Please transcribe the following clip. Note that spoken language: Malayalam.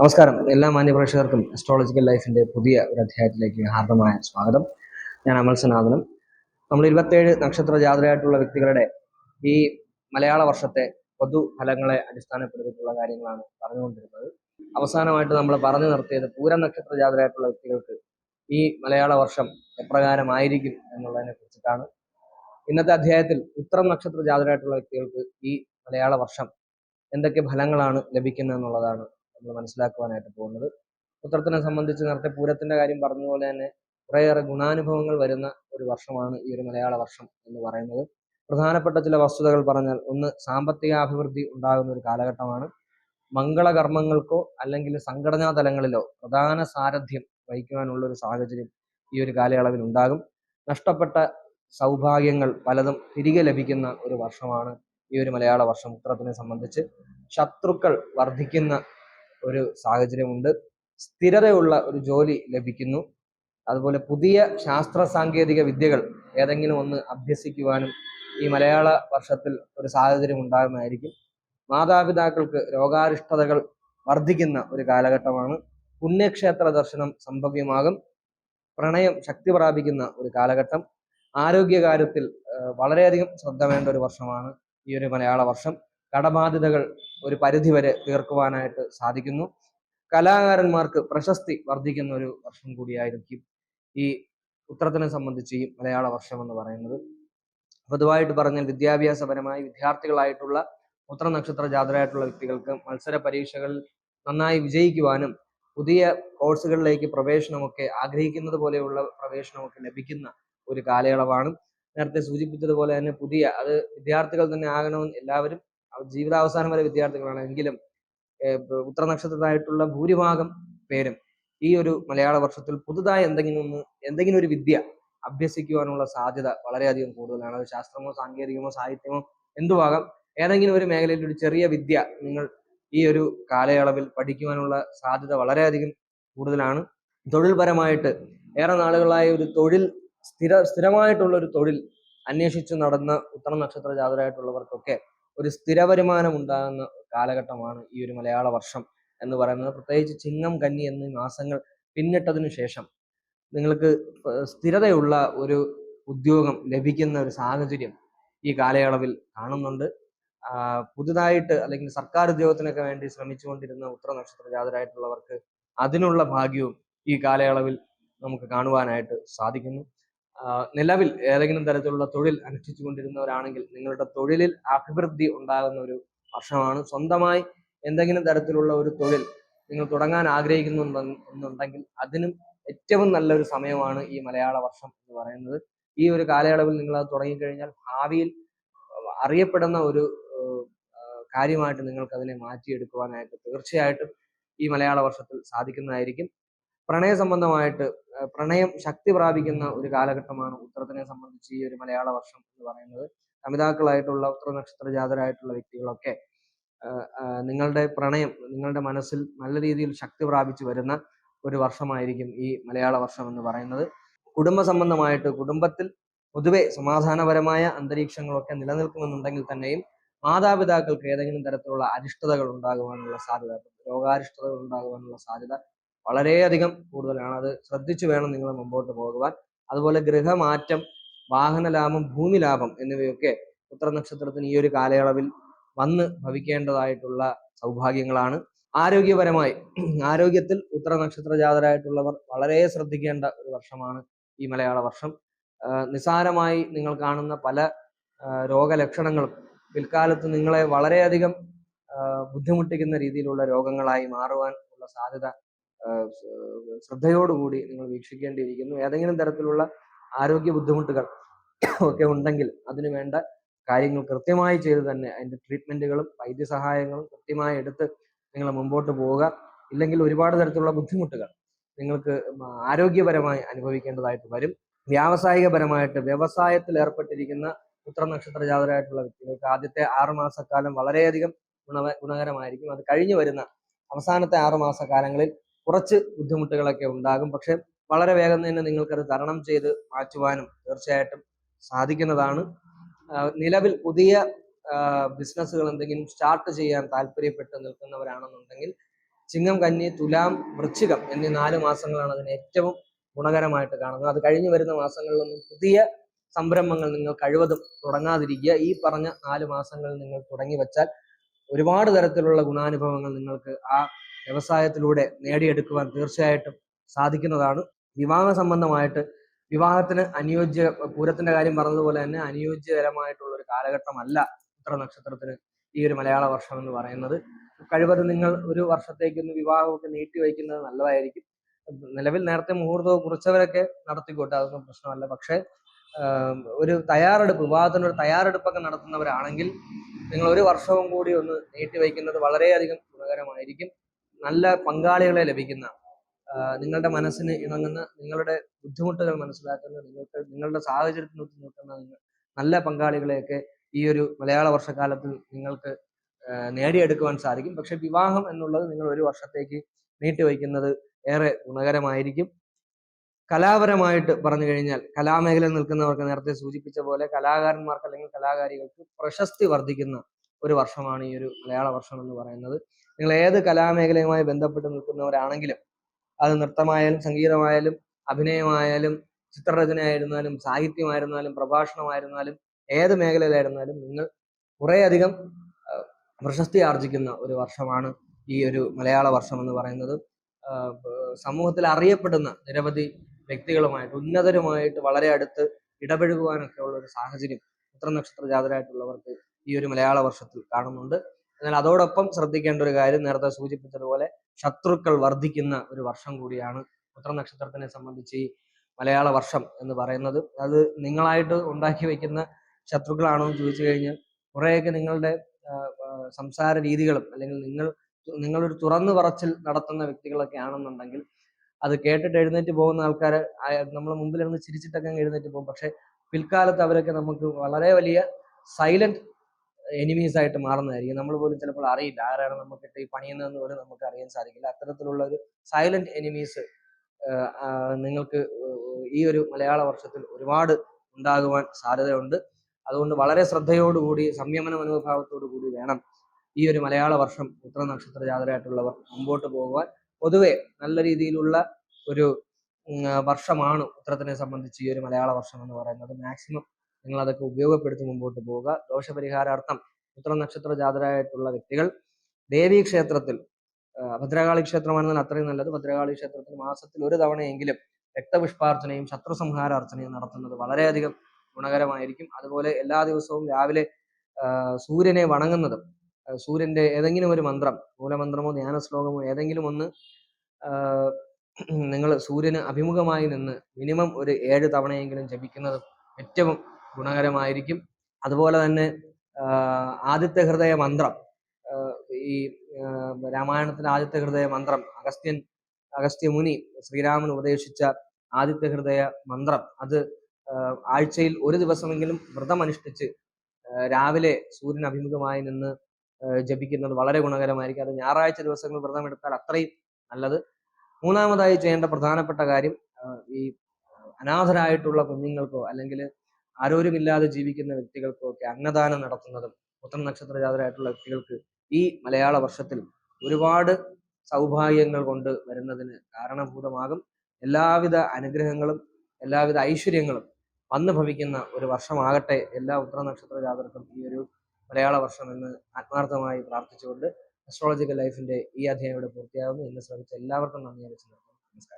നമസ്കാരം. എല്ലാ മാന്യപ്രേക്ഷകർക്കും അസ്ട്രോളജിക്കൽ ലൈഫിന്റെ പുതിയ ഒരു അധ്യായത്തിലേക്ക് ഹാർദമായ സ്വാഗതം. ഞാൻ അമൽ സനാതനം. നമ്മൾ ഇരുപത്തേഴ് നക്ഷത്ര ജാതരായിട്ടുള്ള വ്യക്തികളുടെ ഈ മലയാള വർഷത്തെ പൊതു ഫലങ്ങളെ അടിസ്ഥാനപ്പെടുത്തിയിട്ടുള്ള കാര്യങ്ങളാണ് പറഞ്ഞുകൊണ്ടിരുന്നത്. അവസാനമായിട്ട് നമ്മൾ പറഞ്ഞു നിർത്തിയത് പൂരം നക്ഷത്ര ജാതരായിട്ടുള്ള വ്യക്തികൾക്ക് ഈ മലയാള വർഷം എപ്രകാരമായിരിക്കും എന്നുള്ളതിനെ കുറിച്ചിട്ടാണ്. ഇന്നത്തെ അധ്യായത്തിൽ ഉത്തരം നക്ഷത്ര ജാതരായിട്ടുള്ള വ്യക്തികൾക്ക് ഈ മലയാള വർഷം എന്തൊക്കെ ഫലങ്ങളാണ് ലഭിക്കുന്നത് എന്നുള്ളതാണ് നമ്മൾ മനസ്സിലാക്കുവാനായിട്ട് പോകുന്നത്. ഉത്തരത്തിനെ സംബന്ധിച്ച് നേരത്തെ പൂരത്തിന്റെ കാര്യം പറഞ്ഞതുപോലെ തന്നെ കുറേയേറെ ഗുണാനുഭവങ്ങൾ വരുന്ന ഒരു വർഷമാണ് ഈ ഒരു മലയാള വർഷം എന്ന് പറയുന്നത്. പ്രധാനപ്പെട്ട ചില വസ്തുതകൾ പറഞ്ഞാൽ ഒന്ന് സാമ്പത്തിക അഭിവൃദ്ധി ഉണ്ടാകുന്ന ഒരു കാലഘട്ടമാണ്. മംഗളകർമ്മങ്ങൾക്കോ അല്ലെങ്കിൽ സംഘടനാ തലങ്ങളിലോ പ്രധാന സാരഥ്യം വഹിക്കുവാനുള്ള ഒരു സാഹചര്യം ഈ ഒരു കാലയളവിൽ ഉണ്ടാകും. നഷ്ടപ്പെട്ട സൗഭാഗ്യങ്ങൾ പലതും തിരികെ ലഭിക്കുന്ന ഒരു വർഷമാണ് ഈ ഒരു മലയാള വർഷം ഉത്തരത്തിനെ സംബന്ധിച്ച്. ശത്രുക്കൾ വർദ്ധിക്കുന്ന ഒരു സാഹചര്യമുണ്ട്. സ്ഥിരതയുള്ള ഒരു ജോലി ലഭിക്കുന്നു. അതുപോലെ പുതിയ ശാസ്ത്ര സാങ്കേതിക വിദ്യകൾ ഏതെങ്കിലും ഒന്ന് അഭ്യസിക്കുവാനും ഈ മലയാള വർഷത്തിൽ ഒരു സാഹചര്യം ഉണ്ടാകുന്നതായിരിക്കും. മാതാപിതാക്കൾക്ക് രോഗാരിഷ്ടതകൾ വർദ്ധിക്കുന്ന ഒരു കാലഘട്ടമാണ്. പുണ്യക്ഷേത്ര ദർശനം സംഭവ്യമാകും. പ്രണയം ശക്തി പ്രാപിക്കുന്ന ഒരു കാലഘട്ടം. ആരോഗ്യകാര്യത്തിൽ വളരെയധികം ശ്രദ്ധ വേണ്ട ഒരു വർഷമാണ് ഈ ഒരു മലയാള വർഷം. കടബാധ്യതകൾ ഒരു പരിധിവരെ തീർക്കുവാനായിട്ട് സാധിക്കുന്നു. കലാകാരന്മാർക്ക് പ്രശസ്തി വർദ്ധിക്കുന്ന ഒരു വർഷം കൂടിയായിരിക്കും ഈ ഉത്തരത്തിനെ സംബന്ധിച്ച് ഈ മലയാള വർഷം എന്ന് പറയുന്നത്. പൊതുവായിട്ട് പറഞ്ഞാൽ വിദ്യാഭ്യാസപരമായി വിദ്യാർത്ഥികളായിട്ടുള്ള ഉത്തര നക്ഷത്ര ജാതരായിട്ടുള്ള വ്യക്തികൾക്ക് മത്സര പരീക്ഷകളിൽ നന്നായി വിജയിക്കുവാനും പുതിയ കോഴ്സുകളിലേക്ക് പ്രവേശനമൊക്കെ ആഗ്രഹിക്കുന്നത് പോലെയുള്ള പ്രവേശനമൊക്കെ ലഭിക്കുന്ന ഒരു കാലയളവാണ്. നേരത്തെ സൂചിപ്പിച്ചതുപോലെ തന്നെ പുതിയ അത് വിദ്യാർത്ഥികൾ തന്നെ ആകണമെന്ന് എല്ലാവരും ജീവിതാവസാനം വരെ വിദ്യാർത്ഥികളാണ്. എങ്കിലും ഉത്തര ഭൂരിഭാഗം പേരും ഈ ഒരു മലയാള വർഷത്തിൽ പുതുതായി എന്തെങ്കിലും ഒന്ന് എന്തെങ്കിലും ഒരു വിദ്യ അഭ്യസിക്കുവാനുള്ള സാധ്യത വളരെയധികം കൂടുതലാണ്. അത് ശാസ്ത്രമോ സാങ്കേതികമോ സാഹിത്യമോ എന്തുവാകാം ഏതെങ്കിലും ഒരു മേഖലയിൽ ഒരു ചെറിയ വിദ്യ നിങ്ങൾ ഈ ഒരു കാലയളവിൽ പഠിക്കുവാനുള്ള സാധ്യത വളരെയധികം കൂടുതലാണ്. തൊഴിൽപരമായിട്ട് ഏറെ നാളുകളായി ഒരു തൊഴിൽ സ്ഥിര സ്ഥിരമായിട്ടുള്ള ഒരു തൊഴിൽ അന്വേഷിച്ചു നടന്ന ഉത്തര നക്ഷത്ര ജാതരായിട്ടുള്ളവർക്കൊക്കെ ഒരു സ്ഥിര വരുമാനം ഉണ്ടാകുന്ന കാലഘട്ടമാണ് ഈ ഒരു മലയാള വർഷം എന്ന് പറയുന്നത്. പ്രത്യേകിച്ച് ചിങ്ങം കന്നി എന്നീ മാസങ്ങൾ പിന്നിട്ടതിനു ശേഷം നിങ്ങൾക്ക് സ്ഥിരതയുള്ള ഒരു ഉദ്യോഗം ലഭിക്കുന്ന ഒരു സാഹചര്യം ഈ കാലയളവിൽ കാണുന്നുണ്ട്. പുതുതായിട്ട് അല്ലെങ്കിൽ സർക്കാർ ഉദ്യോഗത്തിനൊക്കെ വേണ്ടി ശ്രമിച്ചുകൊണ്ടിരുന്ന ഉത്തര നക്ഷത്ര ജാതരായിട്ടുള്ളവർക്ക് അതിനുള്ള ഭാഗ്യവും ഈ കാലയളവിൽ നമുക്ക് കാണുവാനായിട്ട് സാധിക്കുന്നു. നിലവിൽ ഏതെങ്കിലും തരത്തിലുള്ള തൊഴിൽ അനുഷ്ഠിച്ചു കൊണ്ടിരുന്നവരാണെങ്കിൽ നിങ്ങളുടെ തൊഴിലിൽ അഭിവൃദ്ധി ഉണ്ടാകുന്ന ഒരു വർഷമാണ്. സ്വന്തമായി എന്തെങ്കിലും തരത്തിലുള്ള ഒരു തൊഴിൽ നിങ്ങൾ തുടങ്ങാൻ ആഗ്രഹിക്കുന്നുണ്ടെന്നുണ്ടെങ്കിൽ അതിനും ഏറ്റവും നല്ലൊരു സമയമാണ് ഈ മലയാള വർഷം എന്ന് പറയുന്നത്. ഈ ഒരു കാലയളവിൽ നിങ്ങൾ അത് തുടങ്ങിക്കഴിഞ്ഞാൽ ഭാവിയിൽ അറിയപ്പെടുന്ന ഒരു കാര്യമായിട്ട് നിങ്ങൾക്ക് അതിനെ മാറ്റിയെടുക്കുവാനായിട്ട് തീർച്ചയായിട്ടും ഈ മലയാള വർഷത്തിൽ സാധിക്കുന്നതായിരിക്കും. പ്രണയ സംബന്ധമായിട്ട് പ്രണയം ശക്തി പ്രാപിക്കുന്ന ഒരു കാലഘട്ടമാണ് ഉത്തരത്തിനെ സംബന്ധിച്ച് ഈ ഒരു മലയാള വർഷം എന്ന് പറയുന്നത്. അമിതാക്കളായിട്ടുള്ള ഉത്തര നക്ഷത്ര ജാതരായിട്ടുള്ള വ്യക്തികളൊക്കെ നിങ്ങളുടെ പ്രണയം നിങ്ങളുടെ മനസ്സിൽ നല്ല രീതിയിൽ ശക്തി പ്രാപിച്ചു വരുന്ന ഒരു വർഷമായിരിക്കും ഈ മലയാള വർഷം എന്ന് പറയുന്നത്. കുടുംബ സംബന്ധമായിട്ട് കുടുംബത്തിൽ പൊതുവെ സമാധാനപരമായ അന്തരീക്ഷങ്ങളൊക്കെ നിലനിൽക്കുമെന്നുണ്ടെങ്കിൽ തന്നെയും മാതാപിതാക്കൾക്ക് ഏതെങ്കിലും തരത്തിലുള്ള അരിഷ്ടതകൾ ഉണ്ടാകുവാനുള്ള സാധ്യത രോഗാരിഷ്ടതകൾ ഉണ്ടാകുവാനുള്ള സാധ്യത വളരെയധികം കൂടുതലാണ്. അത് ശ്രദ്ധിച്ചു വേണം നിങ്ങൾ മുമ്പോട്ട് പോകുവാൻ. അതുപോലെ ഗൃഹമാറ്റം വാഹന ലാഭം ഭൂമി ലാഭം എന്നിവയൊക്കെ ഉത്തര നക്ഷത്രത്തിന് ഈ ഒരു കാലയളവിൽ വന്ന് ഭവിക്കേണ്ടതായിട്ടുള്ള സൗഭാഗ്യങ്ങളാണ്. ആരോഗ്യപരമായി ആരോഗ്യത്തിൽ ഉത്തര നക്ഷത്ര ജാതരായിട്ടുള്ളവർ വളരെ ശ്രദ്ധിക്കേണ്ട ഒരു വർഷമാണ് ഈ മലയാള വർഷം. നിസാരമായി നിങ്ങൾ കാണുന്ന പല രോഗലക്ഷണങ്ങളും പിൽക്കാലത്ത് നിങ്ങളെ വളരെയധികം ബുദ്ധിമുട്ടിക്കുന്ന രീതിയിലുള്ള രോഗങ്ങളായി മാറുവാൻ ഉള്ള സാധ്യത ശ്രദ്ധയോടുകൂടി നിങ്ങൾ വീക്ഷിക്കേണ്ടിയിരിക്കുന്നു. ഏതെങ്കിലും തരത്തിലുള്ള ആരോഗ്യ ബുദ്ധിമുട്ടുകൾ ഒക്കെ ഉണ്ടെങ്കിൽ അതിനു വേണ്ട കാര്യങ്ങൾ കൃത്യമായി ചെയ്ത് തന്നെ അതിന്റെ ട്രീറ്റ്മെന്റുകളും വൈദ്യസഹായങ്ങളും കൃത്യമായി എടുത്ത് നിങ്ങൾ മുമ്പോട്ട് പോവുക. ഇല്ലെങ്കിൽ ഒരുപാട് തരത്തിലുള്ള ബുദ്ധിമുട്ടുകൾ നിങ്ങൾക്ക് ആരോഗ്യപരമായി അനുഭവിക്കേണ്ടതായിട്ട് വരും. വ്യാവസായികപരമായിട്ട് വ്യവസായത്തിൽ ഏർപ്പെട്ടിരിക്കുന്ന ഉത്തര നക്ഷത്ര ജാതരായിട്ടുള്ള വ്യക്തികൾക്ക് ആദ്യത്തെ ആറ് മാസക്കാലം വളരെയധികം ഗുണ ഗുണകരമായിരിക്കും. അത് കഴിഞ്ഞു വരുന്ന അവസാനത്തെ ആറ് മാസക്കാലങ്ങളിൽ കുറച്ച് ബുദ്ധിമുട്ടുകളൊക്കെ ഉണ്ടാകും. പക്ഷെ വളരെ വേഗം തന്നെ നിങ്ങൾക്കത് തരണം ചെയ്ത് മാറ്റുവാനും തീർച്ചയായിട്ടും സാധിക്കുന്നതാണ്. നിലവിൽ പുതിയ ബിസിനസ്സുകൾ എന്തെങ്കിലും സ്റ്റാർട്ട് ചെയ്യാൻ താല്പര്യപ്പെട്ട് നിൽക്കുന്നവരാണെന്നുണ്ടെങ്കിൽ ചിങ്ങം കന്നി തുലാം വൃശ്ചികം എന്നീ നാല് മാസങ്ങളാണ് അതിന് ഏറ്റവും ഗുണകരമായിട്ട് കാണുന്നത്. അത് കഴിഞ്ഞു വരുന്ന മാസങ്ങളിലൊന്നും പുതിയ സംരംഭങ്ങൾ നിങ്ങൾ കഴിവതും തുടങ്ങാതിരിക്കുക. ഈ പറഞ്ഞ നാല് മാസങ്ങൾ നിങ്ങൾ തുടങ്ങി വെച്ചാൽ ഒരുപാട് തരത്തിലുള്ള ഗുണാനുഭവങ്ങൾ നിങ്ങൾക്ക് ആ വ്യവസായത്തിലൂടെ നേടിയെടുക്കുവാൻ തീർച്ചയായിട്ടും സാധിക്കുന്നതാണ്. വിവാഹ സംബന്ധമായിട്ട് വിവാഹത്തിന് അനുയോജ്യ പൂരത്തിന്റെ കാര്യം പറഞ്ഞതുപോലെ തന്നെ അനുയോജ്യകരമായിട്ടുള്ള ഒരു കാലഘട്ടമല്ല ഉത്തര നക്ഷത്രത്തിന് ഈ ഒരു മലയാള വർഷം എന്ന് പറയുന്നത്. കഴിവതും നിങ്ങൾ ഒരു വർഷത്തേക്കൊന്ന് വിവാഹമൊക്കെ നീട്ടി വയ്ക്കുന്നത് നല്ലതായിരിക്കും. നിലവിൽ നേരത്തെ മുഹൂർത്തവും കുറിച്ചവരൊക്കെ നടത്തിക്കോട്ടെ അതൊന്നും പ്രശ്നമല്ല. പക്ഷേ ഒരു തയ്യാറെടുപ്പ് വിവാഹത്തിനൊരു തയ്യാറെടുപ്പൊക്കെ നടത്തുന്നവരാണെങ്കിൽ നിങ്ങൾ ഒരു വർഷവും കൂടി ഒന്ന് നീട്ടി വയ്ക്കുന്നത് വളരെയധികം ഗുണകരമായിരിക്കും. നല്ല പങ്കാളികളെ ലഭിക്കുന്ന നിങ്ങളുടെ മനസ്സിന് ഇണങ്ങുന്ന നിങ്ങളുടെ ബുദ്ധിമുട്ടുകൾ മനസ്സിലാക്കുന്ന നിങ്ങൾക്ക് നിങ്ങളുടെ സാഹചര്യത്തിന് ബുദ്ധിമുട്ടുന്ന നല്ല പങ്കാളികളെയൊക്കെ ഈ ഒരു മലയാള വർഷക്കാലത്തിൽ നിങ്ങൾക്ക് നേടിയെടുക്കുവാൻ സാധിക്കും. പക്ഷെ വിവാഹം എന്നുള്ളത് നിങ്ങൾ ഒരു വർഷത്തേക്ക് നീട്ടിവയ്ക്കുന്നത് ഏറെ ഗുണകരമായിരിക്കും. കലാപരമായിട്ട് പറഞ്ഞു കഴിഞ്ഞാൽ കലാമേഖലയിൽ നിൽക്കുന്നവർക്ക് നേരത്തെ സൂചിപ്പിച്ച പോലെ കലാകാരന്മാർക്ക് അല്ലെങ്കിൽ കലാകാരികൾക്ക് പ്രശസ്തി വർദ്ധിക്കുന്ന ഒരു വർഷമാണ് ഈ ഒരു മലയാള വർഷം എന്ന് പറയുന്നത്. നിങ്ങൾ ഏത് കലാമേഖലയുമായി ബന്ധപ്പെട്ട് നിൽക്കുന്നവരാണെങ്കിലും അത് നൃത്തമായാലും സംഗീതമായാലും അഭിനയമായാലും ചിത്രരചനയായിരുന്നാലും സാഹിത്യമായിരുന്നാലും പ്രഭാഷണമായിരുന്നാലും ഏത് മേഖലയിലായിരുന്നാലും നിങ്ങൾ കുറേയധികം പ്രശസ്തി ആർജിക്കുന്ന ഒരു വർഷമാണ് ഈ ഒരു മലയാള വർഷം എന്ന് പറയുന്നത്. സമൂഹത്തിൽ അറിയപ്പെടുന്ന നിരവധി വ്യക്തികളുമായിട്ട് ഉന്നതരുമായിട്ട് വളരെ അടുത്ത് ഇടപഴകുവാനൊക്കെ ഉള്ള ഒരു സാഹചര്യം ഉത്തര നക്ഷത്ര ജാതരായിട്ടുള്ളവർക്ക് ഈ ഒരു മലയാള വർഷത്തിൽ കാണുന്നുണ്ട്. എന്നാൽ അതോടൊപ്പം ശ്രദ്ധിക്കേണ്ട ഒരു കാര്യം നേരത്തെ സൂചിപ്പിച്ചതുപോലെ ശത്രുക്കൾ വർദ്ധിക്കുന്ന ഒരു വർഷം കൂടിയാണ് ഉത്തര നക്ഷത്രത്തിനെ സംബന്ധിച്ച് ഈ മലയാള വർഷം എന്ന് പറയുന്നത്. അത് നിങ്ങളായിട്ട് ഉണ്ടാക്കി വെക്കുന്ന ശത്രുക്കളാണോ എന്ന് ചോദിച്ചു കഴിഞ്ഞാൽ കുറേയൊക്കെ നിങ്ങളുടെ സംസാര രീതികളും അല്ലെങ്കിൽ നിങ്ങൾ നിങ്ങളൊരു തുറന്നു പറച്ചിൽ നടത്തുന്ന വ്യക്തികളൊക്കെ ആണെന്നുണ്ടെങ്കിൽ അത് കേട്ടിട്ട് എഴുന്നേറ്റ് പോകുന്ന ആൾക്കാർ നമ്മൾ മുമ്പിൽ ഇരുന്ന് ചിരിച്ചിട്ടൊക്കെ എഴുന്നേറ്റ് പോകും. പക്ഷെ പിൽക്കാലത്ത് അവരൊക്കെ നമുക്ക് വളരെ വലിയ സൈലന്റ് എനിമീസ് ആയിട്ട് മാറുന്നതായിരിക്കും. നമ്മൾ പോലും ചിലപ്പോൾ അറിയില്ല ആരാണ് നമുക്കിട്ട് ഈ പണിയുന്നതെന്ന് പോലും നമുക്ക് അറിയാൻ സാധിക്കില്ല. അത്തരത്തിലുള്ള ഒരു സൈലന്റ് എനിമീസ് നിങ്ങൾക്ക് ഈ ഒരു മലയാള വർഷത്തിൽ ഒരുപാട് ഉണ്ടാകുവാൻ സാധ്യതയുണ്ട്. അതുകൊണ്ട് വളരെ ശ്രദ്ധയോടുകൂടി സംയമന മനോഭാവത്തോടു കൂടി വേണം ഈ ഒരു മലയാള വർഷം ഉത്തര നക്ഷത്ര ജാതരായിട്ടുള്ളവർ മുമ്പോട്ട് പോകുവാൻ. പൊതുവെ നല്ല രീതിയിലുള്ള ഒരു വർഷമാണ് ഉത്തരത്തിനെ സംബന്ധിച്ച് ഈ ഒരു മലയാള വർഷം എന്ന് പറയുന്നത്. മാക്സിമം നിങ്ങൾ അതൊക്കെ ഉപയോഗപ്പെടുത്തി മുമ്പോട്ട് പോവുക. ദോഷപരിഹാരാർത്ഥം ഉത്തര നക്ഷത്ര ജാതരായിട്ടുള്ള വ്യക്തികൾ ദേവീ ക്ഷേത്രത്തിൽ ഭദ്രകാളി ക്ഷേത്രമാണെന്നാൽ അത്രയും നല്ലത്. ഭദ്രകാളി ക്ഷേത്രത്തിൽ മാസത്തിൽ ഒരു തവണയെങ്കിലും രക്തപുഷ്പാർച്ചനയും ശത്രു സംഹാരാർച്ചനയും നടത്തുന്നത് വളരെയധികം ഗുണകരമായിരിക്കും. അതുപോലെ എല്ലാ ദിവസവും രാവിലെ സൂര്യനെ വണങ്ങുന്നതും സൂര്യന്റെ ഏതെങ്കിലും ഒരു മന്ത്രം മൂലമന്ത്രമോ ധ്യാന ശ്ലോകമോ ഏതെങ്കിലും ഒന്ന് നിങ്ങൾ സൂര്യന് അഭിമുഖമായി നിന്ന് മിനിമം ഒരു ഏഴ് തവണയെങ്കിലും ജപിക്കുന്നതും ഏറ്റവും ഗുണകരമായിരിക്കും. അതുപോലെ തന്നെ ആദിത്യ ഹൃദയ മന്ത്രം ഈ രാമായണത്തിലെ ആദിത്യ ഹൃദയ മന്ത്രം അഗസ്ത്യൻ അഗസ്ത്യ മുനി ശ്രീരാമൻ ഉപദേശിച്ച ആദിത്യ ഹൃദയ മന്ത്രം അത് ആഴ്ചയിൽ ഒരു ദിവസമെങ്കിലും വ്രതമനുഷ്ഠിച്ച് രാവിലെ സൂര്യൻ അഭിമുഖമായി നിന്ന് ജപിക്കുന്നത് വളരെ ഗുണകരമായിരിക്കും. അത് ഞായറാഴ്ച ദിവസങ്ങൾ വ്രതം എടുത്താൽ അത്രയും നല്ലത്. മൂന്നാമതായി ചെയ്യേണ്ട പ്രധാനപ്പെട്ട കാര്യം ഈ അനാഥരായിട്ടുള്ള കുഞ്ഞുങ്ങൾക്കോ അല്ലെങ്കിൽ ആരോരുമില്ലാതെ ജീവിക്കുന്ന വ്യക്തികൾക്കൊക്കെ അന്നദാനം നടത്തുന്നതും പുത്ര നക്ഷത്ര ജാതരായിട്ടുള്ള വ്യക്തികൾക്ക് ഈ മലയാള വർഷത്തിൽ ഒരുപാട് സൗഭാഗ്യങ്ങൾ കൊണ്ട് വരുന്നതിന് കാരണഭൂതമാകും. എല്ലാവിധ അനുഗ്രഹങ്ങളും എല്ലാവിധ ഐശ്വര്യങ്ങളും വന്നു ഭവിക്കുന്ന ഒരു വർഷമാകട്ടെ എല്ലാ ഉത്തര നക്ഷത്ര ജാതർക്കും ഈ ഒരു മലയാള വർഷം എന്ന് ആത്മാർത്ഥമായി പ്രാർത്ഥിച്ചുകൊണ്ട് അസ്ട്രോളജിക്കൽ ലൈഫിന്റെ ഈ അധ്യായം ഇവിടെ പൂർത്തിയാകുന്നു. എന്നെ ശ്രമിച്ച എല്ലാവർക്കും നന്ദി അറിയിച്ചു നമസ്കാരം.